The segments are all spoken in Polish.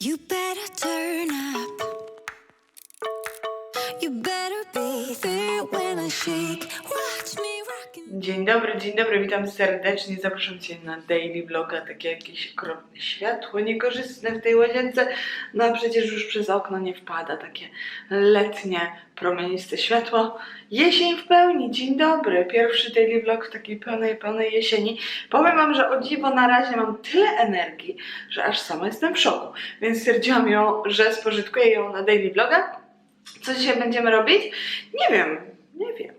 You better turn up. You better be there when I shake. Dzień dobry, dzień dobry, witam serdecznie. Zapraszam Cię na daily vloga, takie jakieś okropne światło niekorzystne w tej łazience. No a przecież już przez okno nie wpada takie letnie, promieniste światło. Jesień w pełni, dzień dobry. Pierwszy daily vlog w takiej pełnej, pełnej jesieni. Powiem Wam, że o dziwo na razie mam tyle energii, że aż sama jestem w szoku. Więc stwierdziłam ją, że spożytkuję ją na daily vloga. Co dzisiaj będziemy robić? Nie wiem, nie wiem.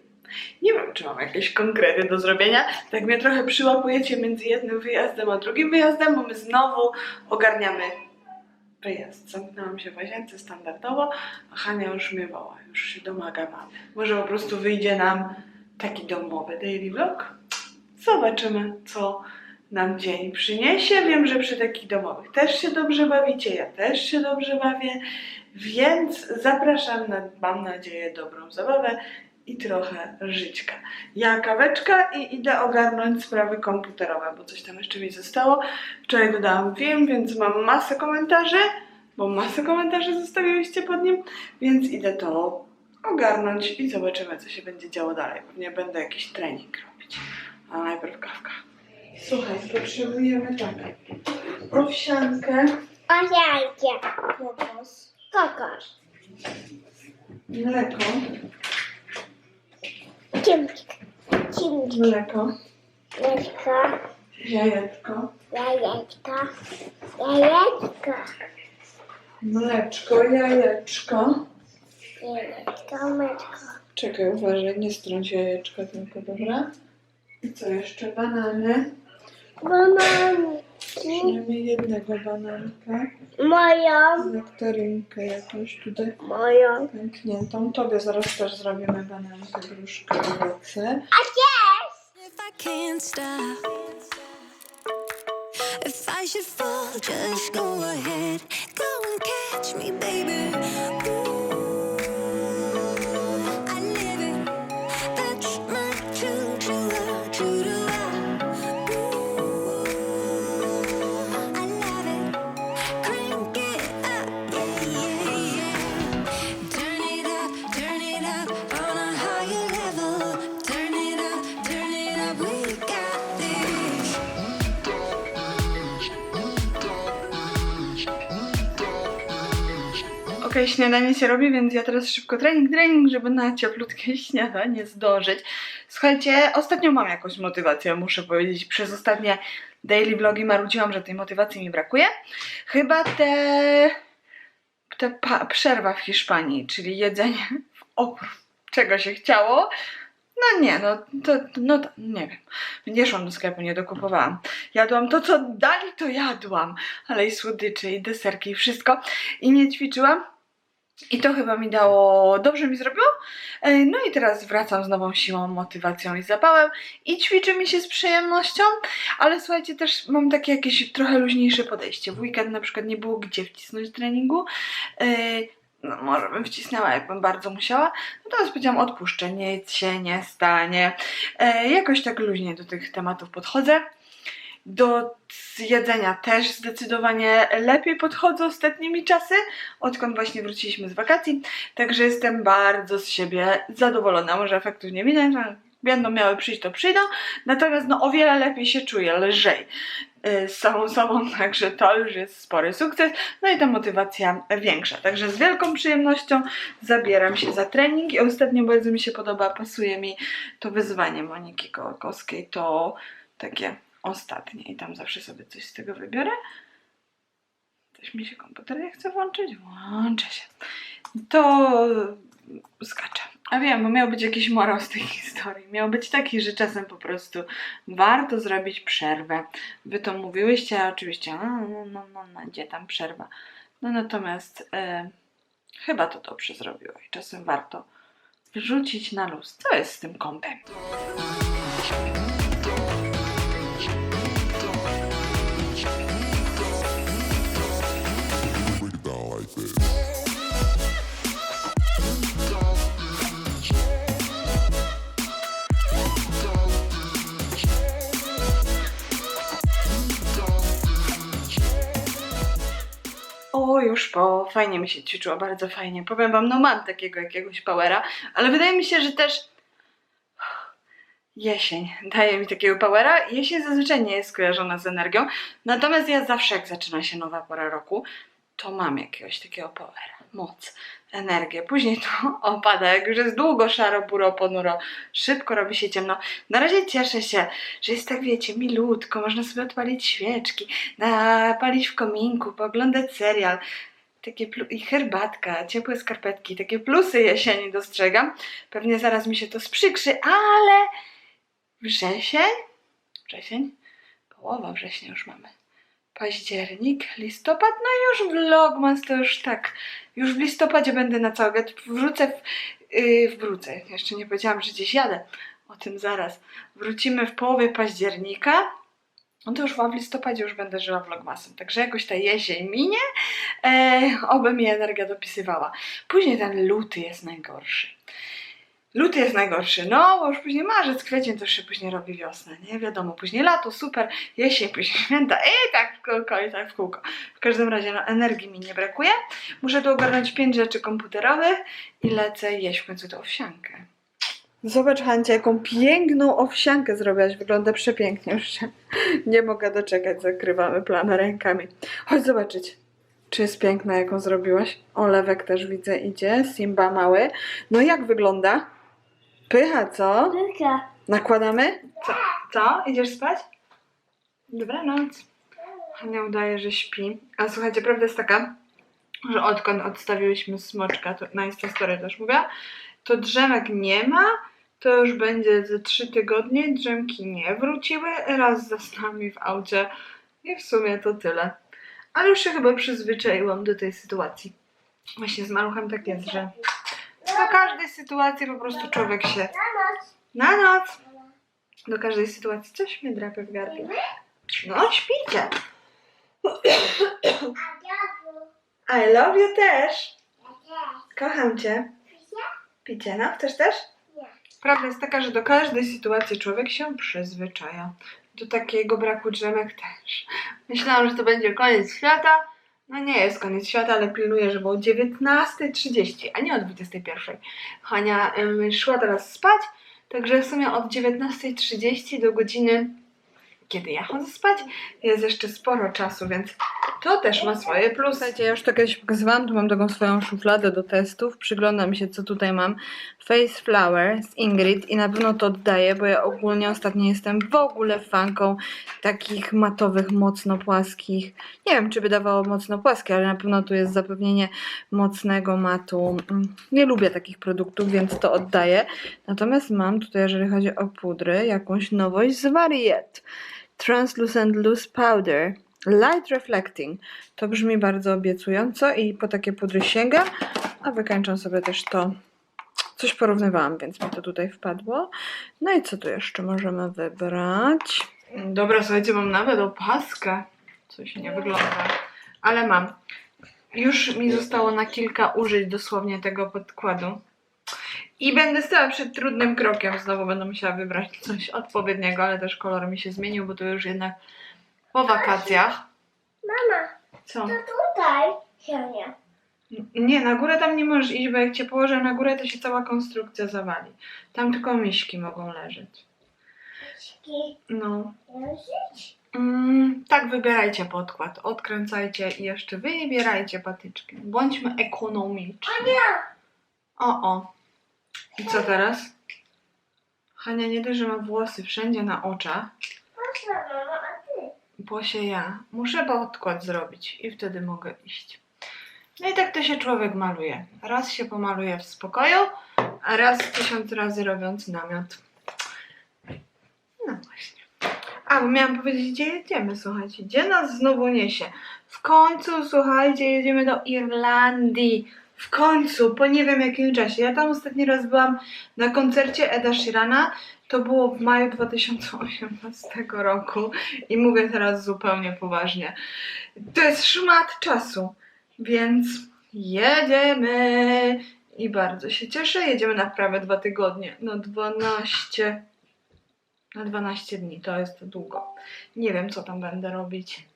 Nie wiem, czy mam jakieś konkrety do zrobienia. Tak mnie trochę przyłapujecie między jednym wyjazdem a drugim wyjazdem, bo my znowu ogarniamy wyjazd. Zamknęłam się w łazience standardowo, a Hania już mnie woła, już się domaga mamy. Może po prostu wyjdzie nam taki domowy daily vlog? Zobaczymy, co nam dzień przyniesie. Wiem, że przy takich domowych też się dobrze bawicie, ja też się dobrze bawię, więc zapraszam na, mam nadzieję, dobrą zabawę i trochę żyćka. Ja kaweczka i idę ogarnąć sprawy komputerowe, bo coś tam jeszcze mi zostało. Wczoraj dodałam film, więc mam masę komentarzy, bo masę komentarzy zostawiłyście pod nim, więc idę to ogarnąć i zobaczymy, co się będzie działo dalej. Pewnie będę jakiś trening robić, a najpierw kawka. Słuchaj, potrzebujemy tak. Owsiankę, Ojajcie, kokos, kokos, mleko, cimczk, cimczk, mleko, mleczko, jajeczko, jajeczko, jajeczko, mleczko, jajeczko. jajeczko, mleczko, Czekaj, uważaj, nie strąć jajeczka tylko, dobra? I co jeszcze? Banany. bananki, Przynajmniej jednego bananka. moją, Nektarynkę jakąś tutaj moją, pękniętą. Tobie zaraz też zrobimy banankę, gruszkę, owoce. If I can't stop. If I should fall, just go ahead. Go and catch me, baby. Śniadanie się robi, więc ja teraz szybko trening, trening, żeby na cieplutkie śniadanie zdążyć. Słuchajcie, ostatnio mam jakąś motywację, muszę powiedzieć. Przez ostatnie daily vlogi marudziłam, że tej motywacji mi brakuje. Chyba te... te przerwa w Hiszpanii, czyli jedzenie w opór, czego się chciało. No nie, no to, no to, nie wiem. Nie szłam do sklepu, nie dokupowałam. Jadłam to, co dali, to jadłam. Ale i słodycze, i deserki, i wszystko. I nie ćwiczyłam. I to chyba mi dało, dobrze mi zrobiło. E, No i teraz wracam z nową siłą, motywacją i zapałem. I ćwiczy mi się z przyjemnością. Ale słuchajcie, też mam takie jakieś trochę luźniejsze podejście. W weekend na przykład nie było gdzie wcisnąć treningu. E, No, może bym wcisnęła, jakbym bardzo musiała. No teraz powiedziałam, odpuszczę, nic się nie stanie. E, jakoś tak luźnie do tych tematów podchodzę. Do jedzenia też zdecydowanie lepiej podchodzę ostatnimi czasy, odkąd właśnie wróciliśmy z wakacji. Także jestem bardzo z siebie zadowolona. Może efektów nie widać, ale będą miały przyjść, to przyjdą. Natomiast no o wiele lepiej się czuję, lżej y, z samą sobą, także to już jest spory sukces. No i ta motywacja większa. Także z wielką przyjemnością zabieram się za trening i ostatnio bardzo mi się podoba, pasuje mi to wyzwanie Moniki Kołakowskiej, to takie ostatnie i tam zawsze sobie coś z tego wybiorę. Coś mi się komputer nie chce włączyć? Włączę się. To skaczę. A wiem, bo miał być jakiś morał z tej historii. Miał być taki, że czasem po prostu warto zrobić przerwę. Wy to mówiłyście, a oczywiście, no, no, no, no, no gdzie tam przerwa. No natomiast e, chyba to dobrze zrobiła i czasem warto wrzucić na luz. Co jest z tym kąpem? O, już po. Fajnie mi się ćwiczyło, bardzo fajnie. Powiem wam, no mam takiego jakiegoś powera, ale wydaje mi się, że też jesień daje mi takiego powera. Jesień zazwyczaj nie jest skojarzona z energią, natomiast ja zawsze jak zaczyna się nowa pora roku, to mam jakiegoś takiego powera, moc, energię. Później to opada, jak już jest długo szaro, buro, ponuro, szybko robi się ciemno. Na razie cieszę się, że jest tak, wiecie, milutko, można sobie odpalić świeczki, napalić w kominku, pooglądać serial. Takie i herbatka, ciepłe skarpetki, takie plusy jesieni dostrzegam. Pewnie zaraz mi się to sprzykrzy, ale wrzesień, wrzesień, połowa września już mamy. Październik, listopad, no już vlogmas to już tak, już w listopadzie będę na wiatr, wrócę w, yy, wrócę, jeszcze nie powiedziałam, że gdzieś jadę, o tym zaraz. Wrócimy w połowie października, no to już w listopadzie już będę żyła vlogmasem, także jakoś ta jesień minie, e, oby mi energia dopisywała. Później ten luty jest najgorszy. Luty jest najgorszy, no bo już później marzec, kwiecień to już się później robi wiosna, nie wiadomo, później lato, super, jesień, później święta i tak w kółko, i tak w kółko. W każdym razie no energii mi nie brakuje, muszę tu ogarnąć pięć rzeczy komputerowych i lecę jeść w końcu tę owsiankę. Zobacz Hancia, jaką piękną owsiankę zrobiłaś, wygląda przepięknie już się. Nie mogę doczekać, zakrywamy plamy rękami. Chodź zobaczyć. Czy jest piękna, jaką zrobiłaś? Olewek też widzę idzie, Simba mały. No jak wygląda? Pycha, co? Tylko. Nakładamy? Co? Co? Idziesz spać? Dobranoc. Hania udaje, że śpi. A słuchajcie, prawda jest taka, że odkąd odstawiłyśmy smoczka, to na Instastory też mówię, to drzemek nie ma, to już będzie ze trzy tygodnie, drzemki nie wróciły, raz za nami w aucie i w sumie to tyle. Ale już się chyba przyzwyczaiłam do tej sytuacji. Właśnie z maluchem tak jest, że do każdej sytuacji po prostu człowiek się na noc. Do każdej sytuacji coś mnie drapie w gardle. No, śpicie. I love you też. Kocham cię. Picie, no? Chcesz też? Prawda jest taka, że do każdej sytuacji człowiek się przyzwyczaja. Do takiego braku drzemek też. Myślałam, że to będzie koniec świata. No nie jest koniec świata, ale pilnuję, żeby o 19.30, a nie o 21.00. Hania ym, szła teraz spać, także w sumie od 19.30 do godziny, kiedy ja chodzę spać, jest jeszcze sporo czasu, więc to też ma swoje plusy. Słuchajcie, ja już to kiedyś pokazywałam, tu mam taką swoją szufladę do testów, przyglądam się co tutaj mam. Face Flower z Ingrid i na pewno to oddaję, bo ja ogólnie ostatnio jestem w ogóle fanką takich matowych, mocno płaskich. Nie wiem, czy by dawało mocno płaskie, ale na pewno tu jest zapewnienie mocnego matu. Mm, Nie lubię takich produktów, więc to oddaję. Natomiast mam tutaj, jeżeli chodzi o pudry, jakąś nowość z Variet. Translucent Loose Powder. Light Reflecting. To brzmi bardzo obiecująco i po takie pudry sięga, a wykańczam sobie też to. Coś porównywałam, więc mi to tutaj wpadło. No i co tu jeszcze możemy wybrać? Dobra, słuchajcie, mam nawet opaskę. Coś nie wygląda, ale mam. Już mi zostało na kilka użyć dosłownie tego podkładu. I będę stała przed trudnym krokiem. Znowu będę musiała wybrać coś odpowiedniego, ale też kolor mi się zmienił, bo to już jednak po wakacjach. Mama, Co? to tutaj się nie. Na górę tam nie możesz iść, bo jak cię położę na górę, to się cała konstrukcja zawali. Tam tylko miśki mogą leżeć. Myszki No. Mm, tak, wybierajcie podkład. Odkręcajcie i jeszcze wybierajcie patyczki. Bądźmy ekonomiczni. Nie. O, o. I co teraz? Hania nie dość, że ma włosy wszędzie na oczach, bo się ja. Muszę podkład zrobić i wtedy mogę iść. No i tak to się człowiek maluje. Raz się pomaluje w spokoju, a raz tysiąc razy robiąc namiot. No właśnie. A, bo miałam powiedzieć, gdzie jedziemy, słuchajcie. Gdzie nas znowu niesie? W końcu, słuchajcie, jedziemy do Irlandii. W końcu, po nie wiem jakim czasie. Ja tam ostatni raz byłam na koncercie Eda Sheerana. To było w maju 2018 roku. I mówię teraz zupełnie poważnie. To jest szmat czasu. Więc jedziemy. I bardzo się cieszę. Jedziemy na prawie dwa tygodnie. No 12. Na 12 dni. To jest długo. Nie wiem, co tam będę robić.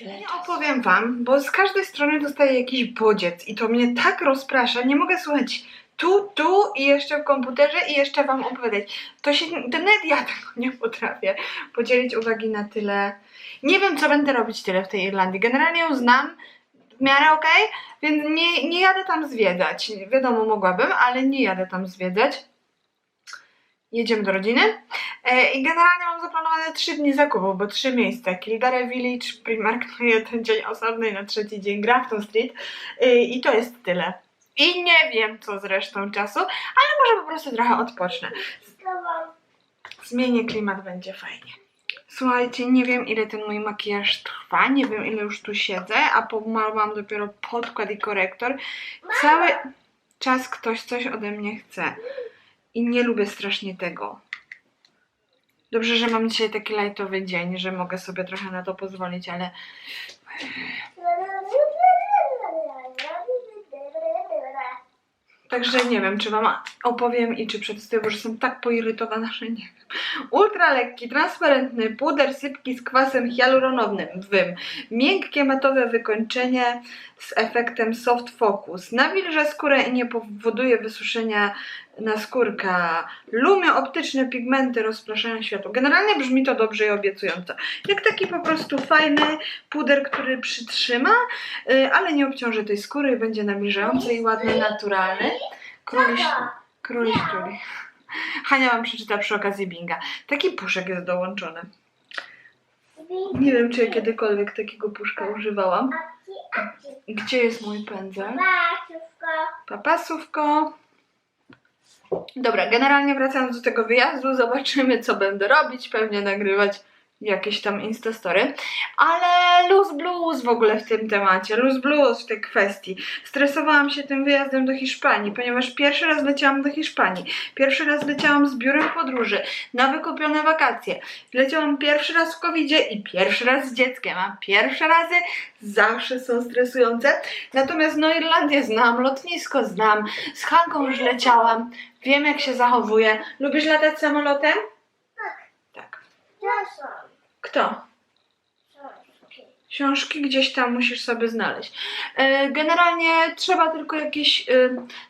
Nie opowiem wam, bo z każdej strony dostaję jakiś bodziec i to mnie tak rozprasza, nie mogę słuchać tu, tu i jeszcze w komputerze i jeszcze wam opowiadać. To się, to nawet ja tego nie potrafię podzielić uwagi na tyle. Nie wiem, co będę robić tyle w tej Irlandii. Generalnie ją znam w miarę okej, więc nie, nie jadę tam zwiedzać. Wiadomo, mogłabym, ale nie jadę tam zwiedzać. Jedziemy do rodziny. E, I generalnie mam zaplanowane 3 dni zakupów, bo trzy miejsca. Kildare Village, Primark na jeden dzień osobny na trzeci dzień Grafton Street. E, I to jest tyle. I nie wiem, co z resztą czasu, ale może po prostu trochę odpocznę. Zmienię klimat, będzie fajnie. Słuchajcie, nie wiem ile ten mój makijaż trwa, nie wiem ile już tu siedzę, a pomalowałam dopiero podkład i korektor. Cały czas ktoś coś ode mnie chce i nie lubię strasznie tego. Dobrze, że mam dzisiaj taki lightowy dzień, że mogę sobie trochę na to pozwolić, ale Także nie wiem, czy Wam opowiem i czy przetestuję, bo że jestem tak poirytowana, że nie wiem. Ultra lekki, transparentny puder sypki z kwasem hialuronowym. Miękkie matowe wykończenie z efektem soft focus. Nawilża skórę i nie powoduje wysuszenia naskórka. Lumio optyczne pigmenty rozpraszają światło. Generalnie brzmi to dobrze i obiecująco. Jak taki po prostu fajny puder, który przytrzyma, y, ale nie obciąży tej skóry i będzie nawilżający i ładny, naturalny. Króliś, króliś, króli. Hania wam przeczyta przy okazji Binga. Taki puszek jest dołączony. Nie wiem, czy ja kiedykolwiek takiego puszka używałam. Gdzie jest mój pędzel? Maciówko. Papasówko. Dobra, generalnie wracając do tego wyjazdu, zobaczymy co będę robić, pewnie nagrywać jakieś tam instastory, ale luz blues w ogóle w tym temacie, luz blues w tej kwestii. Stresowałam się tym wyjazdem do Hiszpanii, ponieważ pierwszy raz leciałam do Hiszpanii, pierwszy raz leciałam z biurem podróży na wykupione wakacje, leciałam pierwszy raz w covid i pierwszy raz z dzieckiem, a pierwsze razy zawsze są stresujące. Natomiast no Irlandię znam, lotnisko znam, z Hanką już leciałam, wiem jak się zachowuje. Lubisz latać samolotem? Kto? Książki gdzieś tam musisz sobie znaleźć. E, Generalnie trzeba tylko jakieś e,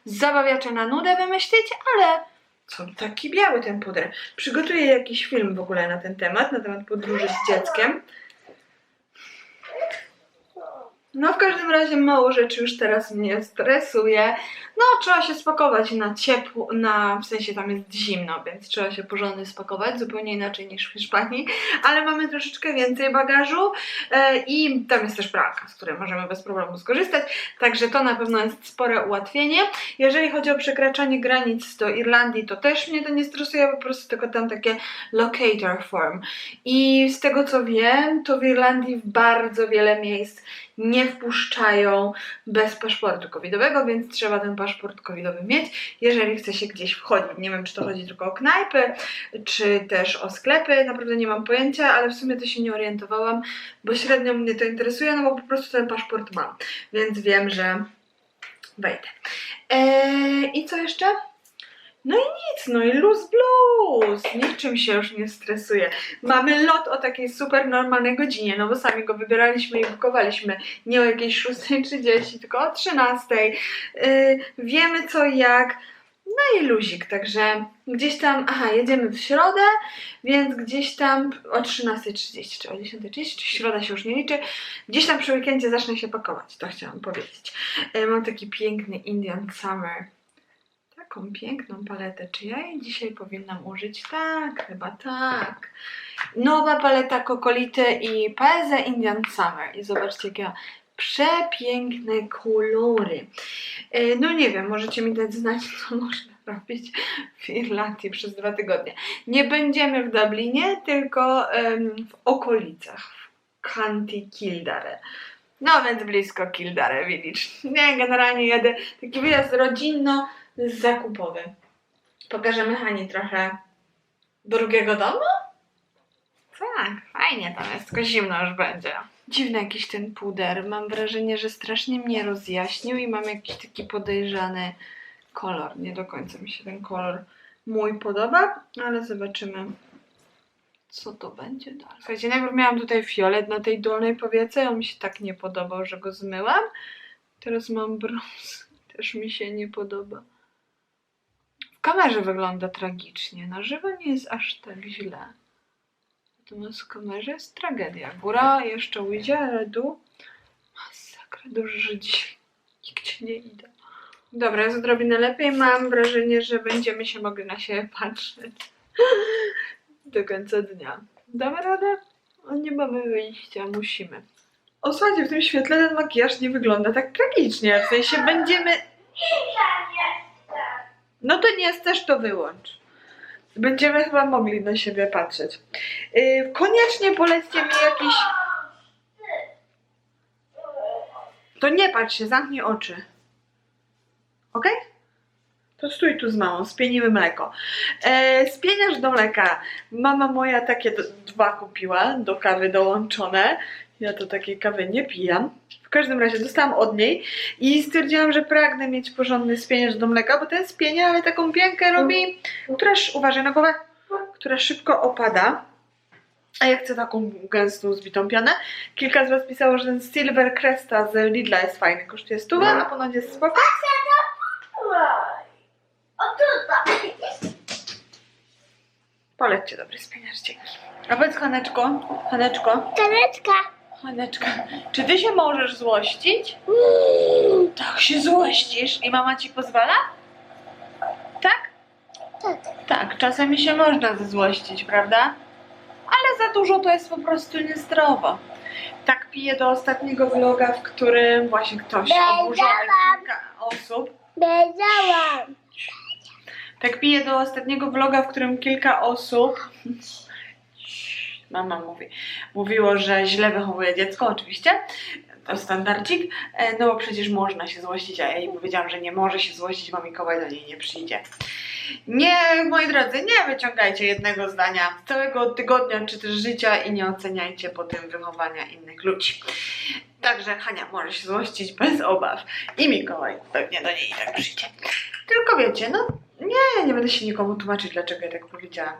zabawiacze na nudę wymyślić, ale co taki biały ten puder. Przygotuję jakiś film w ogóle na ten temat, na temat podróży z dzieckiem. No w każdym razie mało rzeczy już teraz mnie stresuje. No trzeba się spakować na ciepło, na, w sensie tam jest zimno, więc trzeba się porządnie spakować, zupełnie inaczej niż w Hiszpanii, ale mamy troszeczkę więcej bagażu e, i tam jest też pralka, z której możemy bez problemu skorzystać, także to na pewno jest spore ułatwienie. Jeżeli chodzi o przekraczanie granic do Irlandii, to też mnie to nie stresuje, po prostu tylko tam takie locator form. I z tego co wiem, to w Irlandii w bardzo wiele miejsc nie wpuszczają bez paszportu covidowego, więc trzeba ten paszport covidowy mieć, jeżeli chce się gdzieś wchodzić. Nie wiem, czy to chodzi tylko o knajpy, czy też o sklepy, naprawdę nie mam pojęcia, ale w sumie to się nie orientowałam, bo średnio mnie to interesuje, no bo po prostu ten paszport mam, więc wiem, że wejdę. Eee, I co jeszcze? No i nic, no i luz blues. Niczym się już nie stresuję. Mamy lot o takiej super normalnej godzinie, no bo sami go wybieraliśmy i bukowaliśmy. Nie o jakiejś 6.30, tylko o 13.00. Yy, wiemy co jak. No i luzik, także gdzieś tam, aha, jedziemy w środę, więc gdzieś tam o 13.30 czy o 10.30, czy środa się już nie liczy, gdzieś tam przy weekendzie zacznę się pakować, to chciałam powiedzieć. Yy, mam taki piękny Indian Summer taką piękną paletę. Czy ja jej dzisiaj powinnam użyć? Tak, chyba tak. Nowa paleta Kokolity i Paese Indian Summer. I zobaczcie, jakie przepiękne kolory. E, No nie wiem, możecie mi dać znać, co można robić w Irlandii przez dwa tygodnie. Nie będziemy w Dublinie, tylko w okolicach, w County Kildare. Więc blisko Kildare Village. Nie, generalnie jadę taki wyjazd rodzinno zakupowy. Pokażemy Hani trochę drugiego domu? Tak, fajnie tam jest, tylko zimno już będzie. Dziwny jakiś ten puder. Mam wrażenie, że strasznie mnie rozjaśnił i mam jakiś taki podejrzany kolor. Nie do końca mi się ten kolor mój podoba, ale zobaczymy, co to będzie dalej. Słuchajcie, najpierw miałam tutaj fiolet na tej dolnej powiece, on mi się tak nie podobał, że go zmyłam. Teraz mam brąz, też mi się nie podoba. Kamerze wygląda tragicznie, na żywo nie jest aż tak źle. Natomiast w kamerze jest tragedia. Góra jeszcze ujdzie, ale dół... Masakra, dobrze, że dzisiaj nigdzie nie idę. Dobra, jest odrobinę lepiej. Mam wrażenie, że będziemy się mogli na siebie patrzeć do końca dnia. Damy radę? Nie mamy wyjścia, musimy. O, słuchajcie, w tym świetle ten makijaż nie wygląda tak tragicznie. W sensie będziemy... No to nie chcesz, to wyłącz. Będziemy chyba mogli na siebie patrzeć. Yy, koniecznie polećcie mi jakiś... To nie patrz się, zamknij oczy. Ok? To stój tu z mamą, spienimy mleko. E, spieniasz do mleka. Mama moja takie dwa kupiła, do kawy dołączone. Ja to takiej kawy nie pijam. W każdym razie dostałam od niej i stwierdziłam, że pragnę mieć porządny spieniacz do mleka, bo ten spienia, ale taką piankę robi, która, uważaj na głowę, która szybko opada. A ja chcę taką gęstą, zbitą pianę. Kilka z Was pisało, że ten Silver Cresta z Lidla jest fajny. Kosztuje stówę, a ponoć jest spoko. Polećcie dobry spieniacz, dzięki. A powiedz Haneczko, Haneczko, Karetka. Haneczka, czy Ty się możesz złościć? Tak się złościsz i mama Ci pozwala? Tak? Tak. Tak, czasami się można zezłościć, prawda? Ale za dużo to jest po prostu niezdrowo. Tak piję do ostatniego vloga, w którym właśnie ktoś oburzony kilka osób Wiedziałam. Tak piję do ostatniego vloga, w którym kilka osób. Mama mówi. Mówiło, że źle wychowuje dziecko, oczywiście. To standardzik. E, No bo przecież można się złościć, a ja jej powiedziałam, że nie może się złościć, bo Mikołaj do niej nie przyjdzie. Nie, moi drodzy, nie wyciągajcie jednego zdania z całego tygodnia czy też życia i nie oceniajcie po tym wychowania innych ludzi. Także Hania może się złościć bez obaw i Mikołaj pewnie do niej tak przyjdzie. Tylko wiecie, no nie, nie będę się nikomu tłumaczyć, dlaczego ja tak powiedziałam.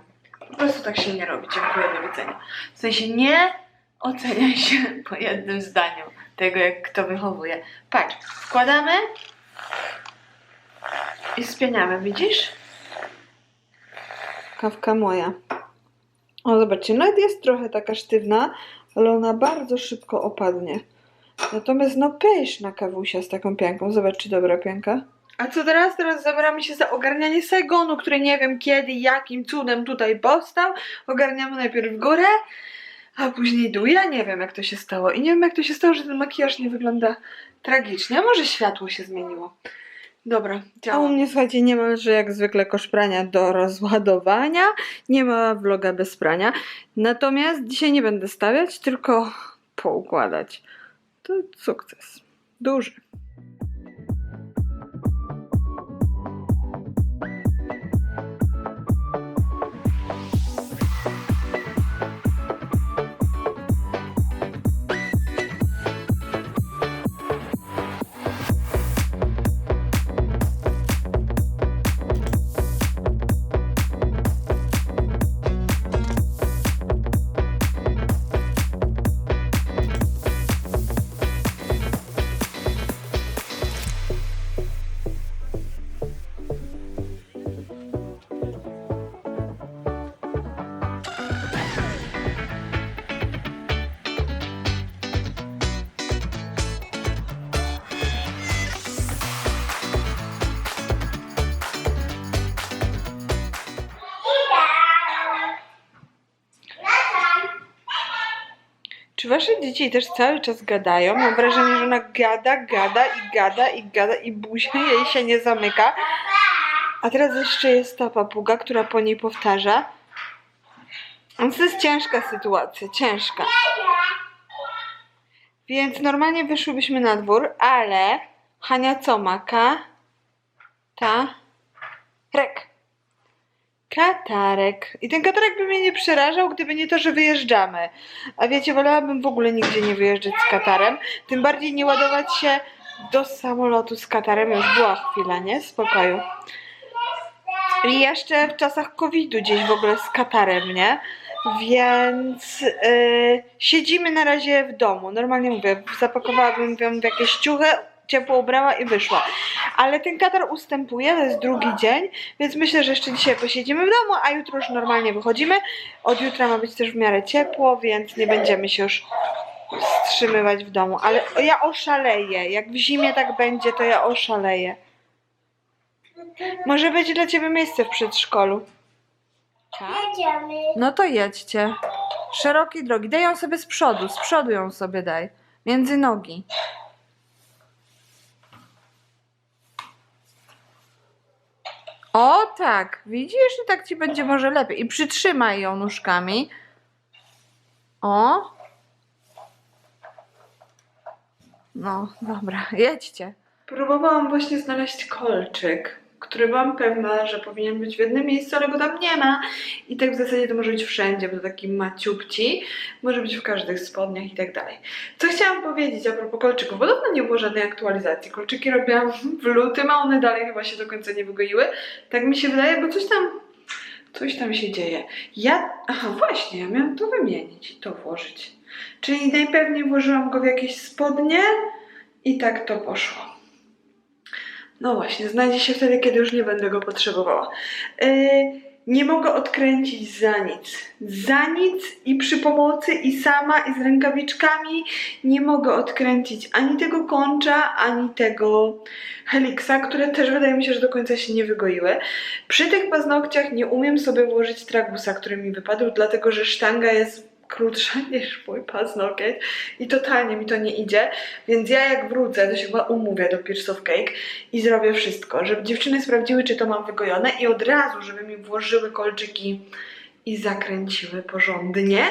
Po prostu tak się nie robi. Dziękuję, do widzenia. W sensie nie oceniaj się po jednym zdaniu tego, jak kto wychowuje. Patrz, wkładamy i spieniamy, widzisz? Kawka moja. O, zobaczcie, nawet jest trochę taka sztywna, ale ona bardzo szybko opadnie. Natomiast no pyszna kawusia z taką pianką. Zobacz, czy dobra pianka. A co teraz? Teraz zabieramy się za ogarnianie Saigonu, który nie wiem kiedy, jakim cudem tutaj powstał. Ogarniamy najpierw górę, a później dół. Ja nie wiem jak to się stało i nie wiem jak to się stało, że ten makijaż nie wygląda tragicznie. A może światło się zmieniło. Dobra, A u mnie słuchajcie, nie ma, że jak zwykle kosz prania do rozładowania. Nie ma vloga bez prania. Natomiast dzisiaj nie będę stawiać, tylko poukładać. To sukces. Duży. Czy wasze dzieci też cały czas gadają? Mam wrażenie, że ona gada, gada i gada i gada i buzia jej się nie zamyka. A teraz jeszcze jest ta papuga, która po niej powtarza. Więc to jest ciężka sytuacja, ciężka. Więc normalnie wyszłybyśmy na dwór, ale Hania co ma? Ka? Ta? Rek. Katarek. I ten katarek by mnie nie przerażał, gdyby nie to, że wyjeżdżamy. A wiecie, wolałabym w ogóle nigdzie nie wyjeżdżać z katarem. Tym bardziej nie ładować się do samolotu z katarem. Już była chwila, nie? Spokoju. I jeszcze w czasach COVID-u gdzieś w ogóle z katarem, nie? Więc yy, siedzimy na razie w domu. Normalnie mówię, zapakowałabym ją w jakieś ciuchy, ciepło ubrała i wyszła. Ale ten katar ustępuje, to jest drugi dzień, więc myślę, że jeszcze dzisiaj posiedzimy w domu, a jutro już normalnie wychodzimy. Od jutra ma być też w miarę ciepło, więc nie będziemy się już wstrzymywać w domu. Ale ja oszaleję. Jak w zimie tak będzie, to ja oszaleję. Może być dla ciebie miejsce w przedszkolu. Jedziemy. No to jedźcie. Szerokiej drogi. Daj ją sobie z przodu. Z przodu ją sobie daj. Między nogi. O tak, widzisz? I tak ci będzie może lepiej. I przytrzymaj ją nóżkami. O. No, dobra, jedźcie. Próbowałam właśnie znaleźć kolczyk, który byłam pewna, że powinien być w jednym miejscu, ale go tam nie ma. I tak w zasadzie to może być wszędzie, bo to taki maciupci. Może być w każdych spodniach i tak dalej. Co chciałam powiedzieć a propos kolczyków? Podobno nie było żadnej aktualizacji. Kolczyki robiłam w lutym, a one dalej chyba się do końca nie wygoiły. Tak mi się wydaje, bo coś tam... Coś tam się dzieje. Ja... Aha, właśnie, ja miałam to wymienić i to włożyć. Czyli najpewniej włożyłam go w jakieś spodnie i tak to poszło. No właśnie, znajdzie się wtedy, kiedy już nie będę go potrzebowała. Yy, nie mogę odkręcić za nic. Za nic i przy pomocy i sama i z rękawiczkami nie mogę odkręcić ani tego kończa, ani tego heliksa, które też wydaje mi się, że do końca się nie wygoiły. Przy tych paznokciach nie umiem sobie włożyć tragusa, który mi wypadł, dlatego że sztanga jest krótsza niż mój paznokieć. I totalnie mi to nie idzie, więc ja jak wrócę, to się chyba umówię do Pierce of Cake i zrobię wszystko, żeby dziewczyny sprawdziły, czy to mam wygojone i od razu, żeby mi włożyły kolczyki i zakręciły porządnie,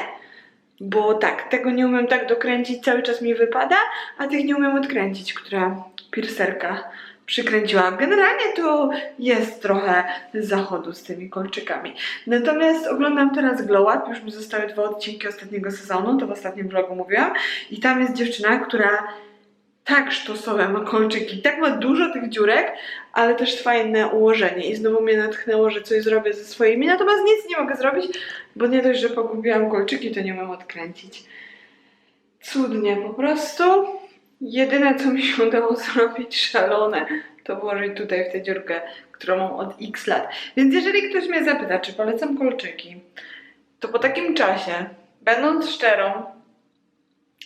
bo tak, tego nie umiem tak dokręcić, cały czas mi wypada, a tych nie umiem odkręcić, która piercerka przykręciła. Generalnie to jest trochę zachodu z tymi kolczykami. Natomiast oglądam teraz Glow Up, już mi zostały dwa odcinki ostatniego sezonu, to w ostatnim vlogu mówiłam. I tam jest dziewczyna, która tak sztosowe ma kolczyki, tak ma dużo tych dziurek, ale też fajne ułożenie. I znowu mnie natchnęło, że coś zrobię ze swoimi, natomiast nic nie mogę zrobić, bo nie dość, że pogubiłam kolczyki, to nie mam odkręcić. Cudnie po prostu. Jedyne, co mi się udało zrobić szalone, to włożyć tutaj w tę dziurkę, którą mam od x lat. Więc jeżeli ktoś mnie zapyta, czy polecam kolczyki, to po takim czasie, będąc szczerą,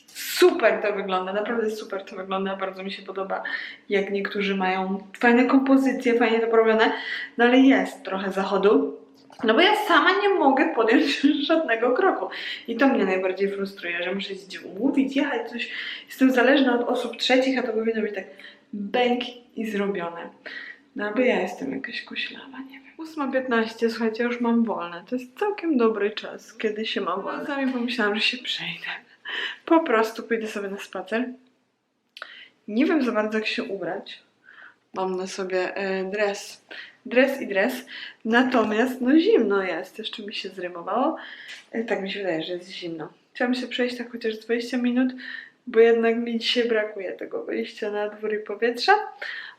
super to wygląda, naprawdę super to wygląda, bardzo mi się podoba, jak niektórzy mają fajne kompozycje, fajnie to porobione, no ale jest trochę zachodu, no bo ja sama nie mogę podjąć żadnego kroku. I to mnie najbardziej frustruje, że muszę gdzieś umówić, jechać, coś. Jestem zależna od osób trzecich, a to powinno być tak bęk i zrobione. No albo ja jestem jakaś koślawa, nie wiem. 8.15, słuchajcie, już mam wolne. To jest całkiem dobry czas, kiedy się ma wolne. Sami pomyślałam, że się przejdę. Po prostu pójdę sobie na spacer. Nie wiem za bardzo, jak się ubrać. Mam na sobie e, dres. Dres i dres. Natomiast, no zimno jest. Jeszcze mi się zrymowało. E, tak mi się wydaje, że jest zimno. Chciałam się przejść tak chociaż 20 minut, bo jednak mi dzisiaj brakuje tego wyjścia na dwór i powietrza.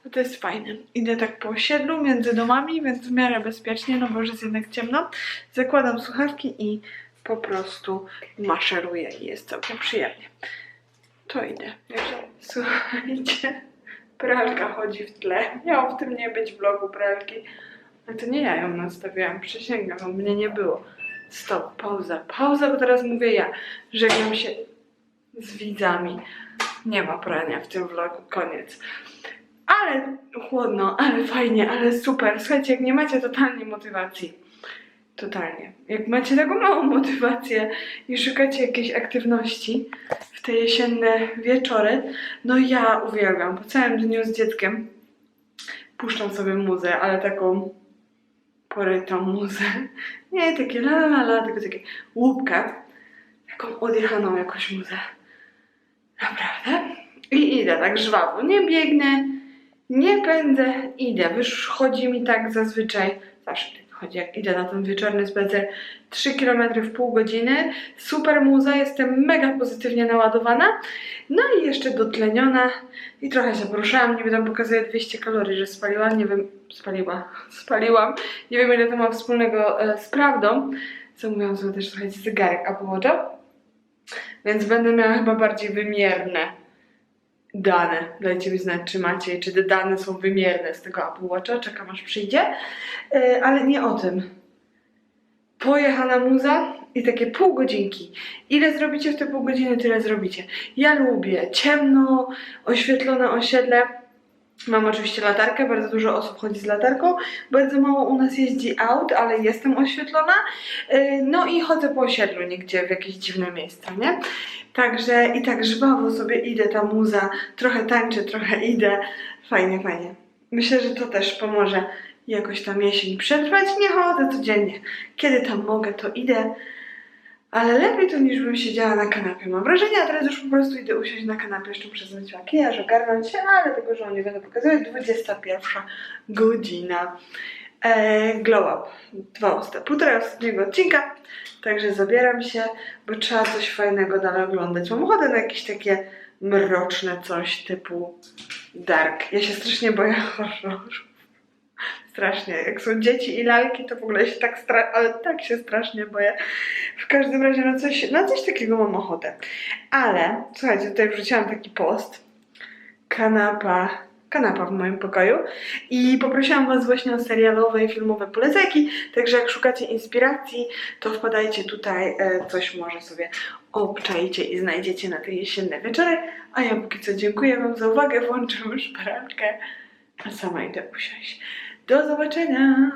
A to jest fajne. Idę tak po osiedlu między domami, więc w miarę bezpiecznie, no bo jest jednak ciemno. Zakładam słuchawki i po prostu maszeruję i jest całkiem przyjemnie. To idę. Słuchajcie, pralka chodzi w tle. Miało w tym nie być vlogu pralki. Ale to nie ja ją nastawiałam, przysięgam, bo mnie nie było. Stop, pauza, pauza, bo teraz mówię ja. Żegnam się z widzami. Nie ma prania w tym vlogu, koniec. Ale chłodno, ale fajnie, ale super. Słuchajcie, jak nie macie totalnie motywacji, totalnie. Jak macie taką małą motywację i szukacie jakiejś aktywności w te jesienne wieczory, no ja uwielbiam. Po całym dniu z dzieckiem puszczam sobie muzę, ale taką porytą muzę. Nie takie la la la, tylko takie łupkę. Taką odjechaną jakoś muzę. Naprawdę. I idę tak żwawo. Nie biegnę, nie pędzę, idę. Wychodzi mi tak zazwyczaj, zawsze wychodzi, jak idę na ten wieczorny spacer, 3 km w pół godziny. Super muza, jestem mega pozytywnie naładowana. No i jeszcze dotleniona i trochę się poruszałam. Niby tam pokazuje 200 kalorii, że spaliłam, nie wiem, spaliła, spaliłam. Nie wiem ile to ma wspólnego e, z prawdą. Zamówiłam sobie też, słuchajcie, zegarek Apple Watcha, więc będę miała chyba bardziej wymierne dane. Dajcie mi znać, czy macie, czy te dane są wymierne z tego Apple Watcha. Czekam aż przyjdzie. Yy, ale nie o tym. Pojechana muza i takie pół godzinki. Ile zrobicie w te pół godziny, tyle zrobicie. Ja lubię ciemno, oświetlone osiedle. Mam oczywiście latarkę, bardzo dużo osób chodzi z latarką. Bardzo mało u nas jeździ aut, ale jestem oświetlona. Yy, No i chodzę po osiedlu nigdzie w jakieś dziwne miejsca, nie? Także i tak żwawo sobie idę, ta muza, trochę tańczę, trochę idę. Fajnie, fajnie. Myślę, że to też pomoże jakoś tam jesień przetrwać. Nie chodzę codziennie. Kiedy tam mogę, to idę. Ale lepiej to niż bym siedziała na kanapie, mam wrażenie, a teraz już po prostu idę usiąść na kanapie, jeszcze muszę zrobić makijaż, ogarnąć się, ale tego, że nie będę pokazywać, 21 godzina. Eee, glow up, dwa usta, półtora ostatniego odcinka, także zabieram się, bo trzeba coś fajnego dalej oglądać. Mam ochotę na jakieś takie mroczne coś typu dark. Ja się strasznie boję horrorów. Strasznie. Jak są dzieci i lalki, to w ogóle się tak, stra- ale tak się strasznie boję. W każdym razie na coś, na coś takiego mam ochotę. Ale, słuchajcie, tutaj wrzuciłam taki post. Kanapa, kanapa w moim pokoju. I poprosiłam Was właśnie o serialowe i filmowe polecajki. Także jak szukacie inspiracji, to wpadajcie tutaj, e, coś może sobie obczajcie i znajdziecie na te jesienne wieczory. A ja póki co dziękuję Wam za uwagę, włączam już parankę, a sama idę usiąść. Do zobaczenia!